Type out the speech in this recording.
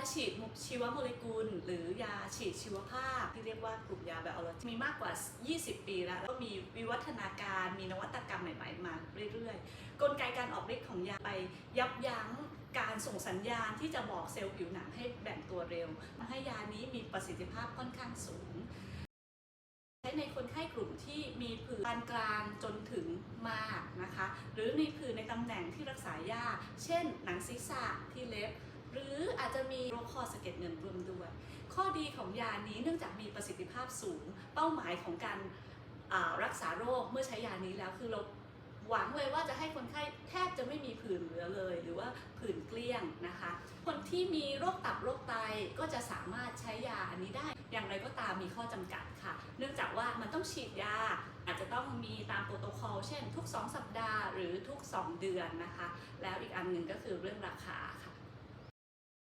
าฉีดชีวโมเลกุล หรือยาฉีดชีวภาพ ที่เรียกว่ากลุ่มยาไบโอโลจีมีมากกว่า 20 ปีแล้ว แล้วก็มีวิวัฒนาการมีนวัตกรรมใหม่ ๆ มาเรื่อยๆ กลไกการออกฤทธิ์ของยาไปยับยั้งการส่งสัญญาณที่จะบอกเซลล์ผิวหนังให้แบ่งตัวเร็วทำให้ยานี้มีประสิทธิภาพค่อนข้างสูง ใช้ในคนไข้กลุ่มที่มีผื่นปานกลางจนถึงมากนะคะ หรือมีผื่นในตำแหน่งที่รักษายาก เช่น หนังศีรษะที่เล็บ หรืออาจจะมีโรคคอสะเก็ดเงินรวมด้วย ข้อดีของยานี้เนื่องจากมีประสิทธิภาพสูง เป้าหมายของการรักษาโรคเมื่อใช้ยานี้แล้วคือเราหวังเลยว่าจะให้คนไข้แทบจะไม่มีผื่นเหลือเลย หรือว่าผื่นเกลี้ยงนะคะ คนที่มีโรคตับโรคไตก็จะสามารถใช้ยาอันนี้ได้ อย่างไรก็ตามมีข้อจำกัดค่ะ เนื่องจากว่ามันต้องฉีดยา อาจจะต้องมีตามโปรโตคอล เช่น ทุก 2 สัปดาห์หรือทุก 2 เดือนนะคะ แล้วอีกอันหนึ่งก็คือเรื่องราคา